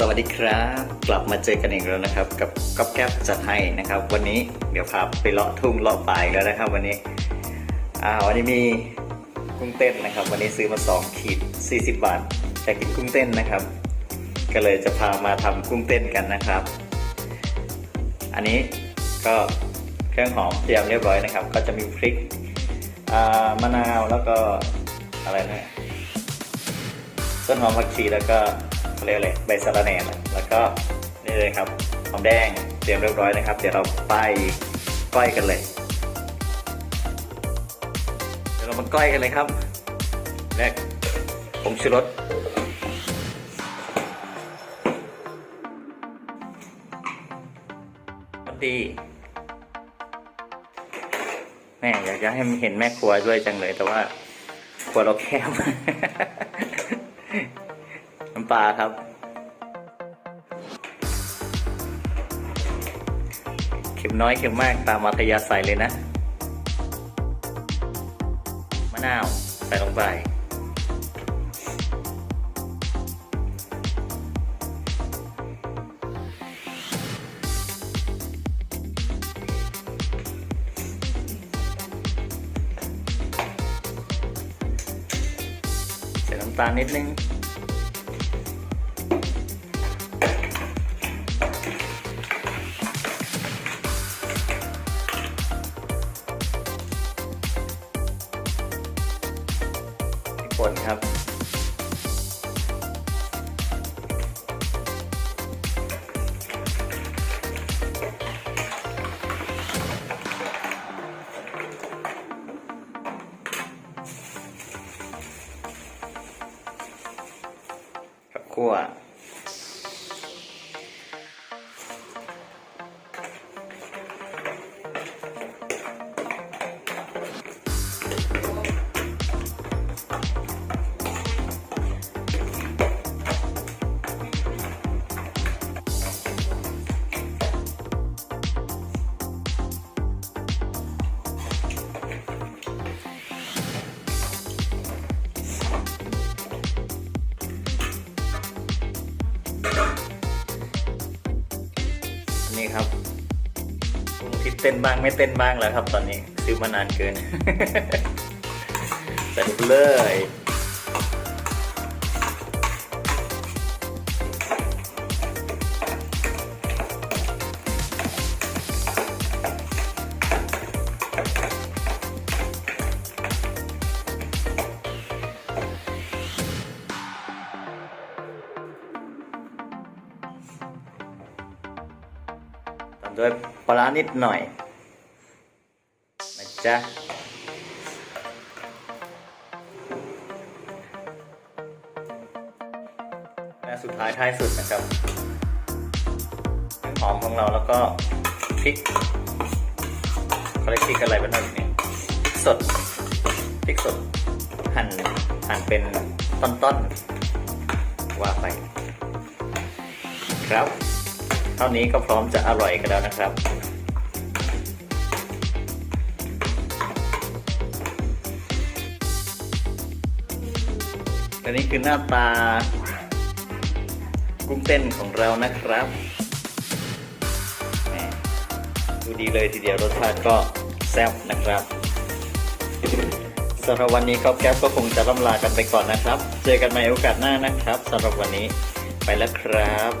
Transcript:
สวัสดีครับ กลับมาเจอกันอีกแล้วนะครับ กับก๊อฟแก๊ปจัดให้นะครับ วันนี้เดี๋ยวพาไปเลาะทุ่งเลาะป่าอีกแล้วนะครับ วันนี้อ่าวันนี้มีกุ้งเต้นนะครับ วันนี้ซื้อมา2ขีด40 บาทอยากกินกุ้งเต้นนะครับ ก็เลยจะพามาทำกุ้งเต้นกันนะครับ อันนี้ก็เครื่องหอมเตรียมเรียบร้อยนะครับ ก็จะมีพริกมะนาวแล้วก็อะไรนะต้นหอมผักชีแล้วก็ เขาเรียกอะไรใบสะระแหน่แล้วก็นี่เลยครับหอมแดงเตรียมเรียบร้อยนะครับ เดี๋ยวเราไปก้อยกันเลย เดี๋ยวเรามาก้อยกันเลยครับแรกผงชูรสดีแม่อยากจะให้มันเห็นแม่ครัวด้วยจังเลย แต่ว่าครัวเราแคบ ปลาครับ เข็มน้อยเข็มมากตามมัธยาศัยเลยนะ มะนาวใส่ลงไปใส่น้ำตาลนิดนึง พริกป่นครับกับคั่ว นี้ครับที่เต้นบ้างไม่เต้นบ้างแล้วครับ ตอนนี้ซื้อมานานเกิน ใส่ไปเลย ด้วยปลาร้านิดหน่อยนะจ๊ะและสุดท้ายท้ายสุดนะครับหอมของเราแล้วก็พริกเขาเรียกพริกอะไรบ้างเนี่ยสดพริกสดหั่นหั่นเป็นต้นๆว่าไปครับ เท่านี้ก็พร้อมจะอร่อยกันแล้วนะครับ และนี่คือหน้าตา กุ้งเต้นของเรานะครับดูดีเลยทีเดียวรสชาติก็แซ่บนะครับสำหรับวันนี้ก็แก๊ปก็คงจะล่ำลากันไปก่อนนะครับ เจอกันใหม่โอกาสหน้านะครับสำหรับวันนี้ไปแล้วครับ